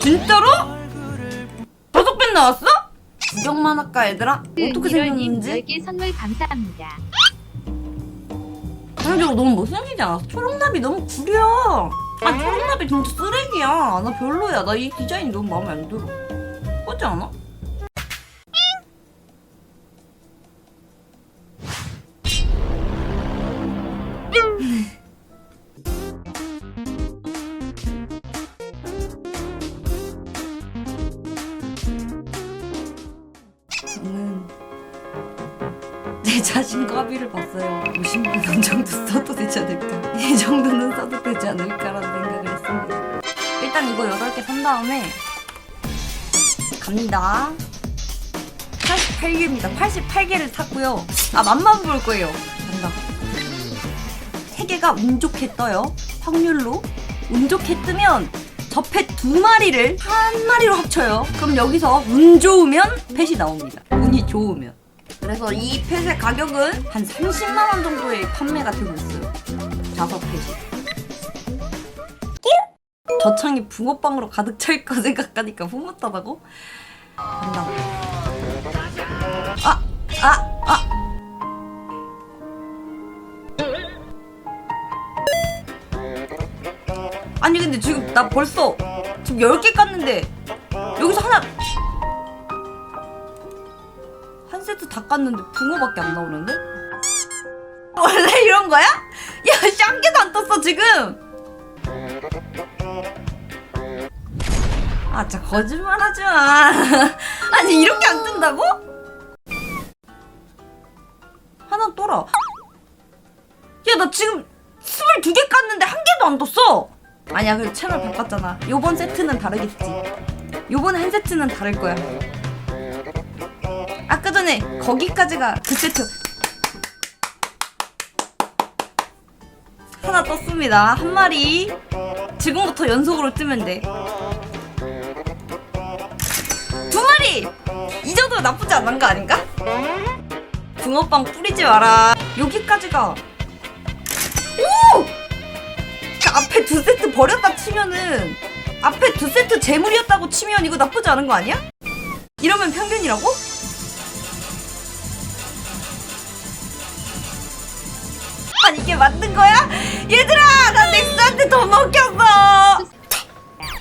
진짜로? 다섯 배 나왔어? 구경만 할까 얘들아? 어떻게 미러님 생겼는지? 10개 선물 감사합니다. 개인적으로 너무 못생기지 않았어? 초록나비 너무 구려 아 초록나비 진짜 쓰레기야 나 별로야 나 이 디자인 너무 마음에 안 들어 그렇지 않아? 내 자신 과비를 봤어요. 50만 원 정도 써도 되지 않을까? 이 정도는 써도 되지 않을까라는 생각을 했습니다. 일단 이거 8개 산 다음에 갑니다. 88개입니다. 88개를 샀고요. 아, 맛만 볼 거예요. 간다. 3개가 운 좋게 떠요. 확률로. 운 좋게 뜨면 저 펫 두 마리를 한 마리로 합쳐요. 그럼 여기서 운 좋으면 펫이 나옵니다. 운이 좋으면. 그래서 이 펫의 가격은 한 30만 원 정도에 판매가 되고 있어요. 자석 펫이. 저 창이 붕어빵으로 가득 찰거 생각하니까 흐뭇하다고? 간다. 아! 아! 아! 아니 근데 지금 나 벌써 지금 10개 깠는데 여기서 하나 한 세트 다 깠는데 붕어밖에 안 나오는데? 원래 이런 거야? 야, 쌍 개도 안 떴어, 지금! 아, 진짜 거짓말 하지 마. 아니, 이렇게 안 뜬다고? 하나 떠라. 야, 나 지금 22개 깠는데 한 개도 안 떴어! 아니야, 그 채널 바꿨잖아. 요번 세트는 다르겠지. 요번에 한 세트는 다를 거야. 전에 거기까지가 그 세트 하나 떴습니다 한 마리 지금부터 연속으로 뜨면 돼두 마리 이 정도면 나쁘지 않은 거 아닌가? 붕어빵 뿌리지 마라 여기까지가 오! 그 앞에 두 세트 버렸다 치면은 앞에 두 세트 재물이었다고 치면 이거 나쁘지 않은 거 아니야? 이러면 평균이라고? 맞는 거야? 얘들아 나 넥스한테 더 먹혔어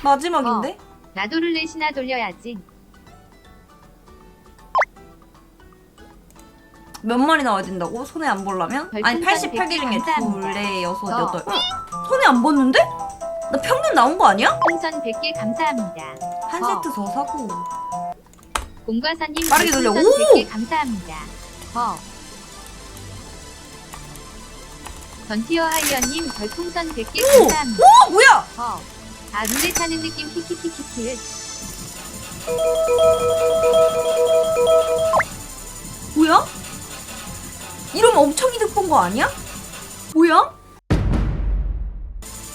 마지막인데? 나도 룰렛이나 돌려야지. 몇 마리 나와야 된다고? 손에 안 보려면? 아니 별풍선 88개 중에 100개 감사합니다. 둘에 여섯 어. 여덟 어? 손에 안 봤는데? 나 평균 나온 거 아니야? 풍선 100개 감사합니다. 한 어. 세트 더 사고 공과사님 빠르게 돌려. 오! 100개 감사합니다. 어. 전티어 하이어님 별풍선 100개 오! 감사합니다. 오 뭐야? 어. 아 룰렛 하는 느낌 키키키키키. 뭐야? 이러면 엄청 이득 본 거 아니야? 뭐야?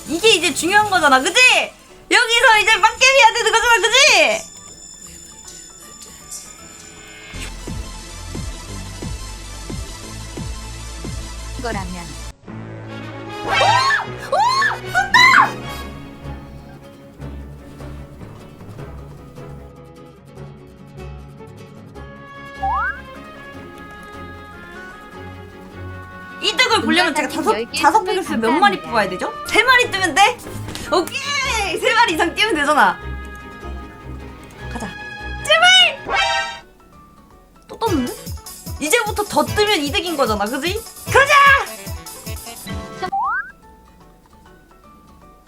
이게 이제 중요한 거잖아, 그지? 여기서 이제 해야 되는 거잖아, 그지? 거라면 이득을 보려면 제가 다섯 다섯 쓰면 몇 마리. 뽑아야 되죠? 세 마리 뜨면 돼? 오케이 세 마리 이상 뛰면 되잖아. 가자. 제발. 또 떴는데? 이제부터 더 뜨면 이득인 거잖아, 그지? 가자.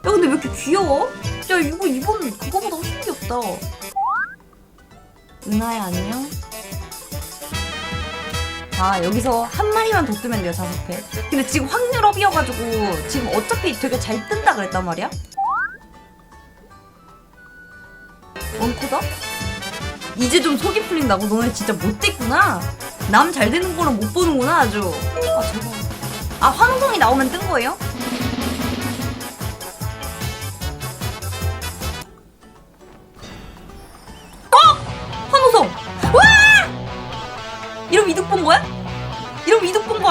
야 근데 왜 이렇게 귀여워? 야 이거 이번 그거보다 훨씬 귀엽다. 은하야 안녕. 아 여기서 한 마리만 더 뜨면 돼요 다섯 회 근데 지금 확률업이어가지고 지금 어차피 되게 잘 뜬다 그랬단 말이야? 원코다? 이제 좀 속이 풀린다고? 너네 진짜 못됐구나? 남 잘 되는 거는 못 보는구나 아주. 아 제발 아 환호성이 나오면 뜬 거예요?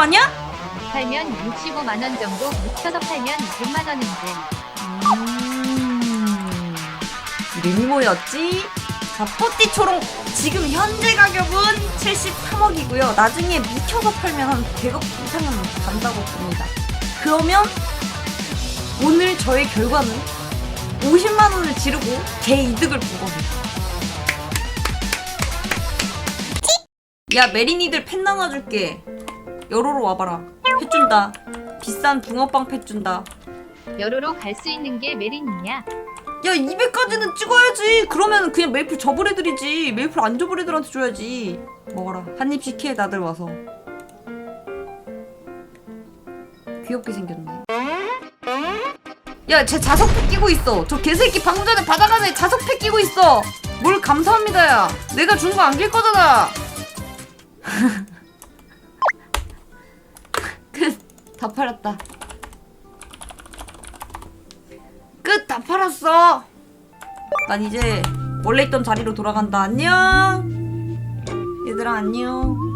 아니야? 팔면 65만 원 정도 묻혀서 팔면 100만 원인데 음, 밀모였지? 자, 뽀띠 초롱 지금 현재 가격은 73억이고요. 나중에 묵혀서 팔면 한 100억 이상은 간다고 봅니다. 그러면 오늘 저의 결과는 50만 원을 지르고 개 이득을 본 겁니다. 야 메리니들 펜 나눠줄게. 여로로 와봐라. 해준다. 비싼 붕어빵 패준다. 여로로 갈 수 있는 게 메린이냐? 야 200까지는 찍어야지. 그러면 그냥 메이플 접을 애들이지. 메이플 안 접을 애들한테 줘야지. 먹어라. 한 입씩 해 다들 와서. 귀엽게 생겼네. 야쟤 자석패 끼고 있어. 저 개새끼 방금 전에 받아가네. 자석패 끼고 있어. 뭘 감사합니다 야. 내가 준 거안낄 거잖아 다 팔았다 끝 다 팔았어. 난 이제 원래 있던 자리로 돌아간다. 안녕. 얘들아 안녕.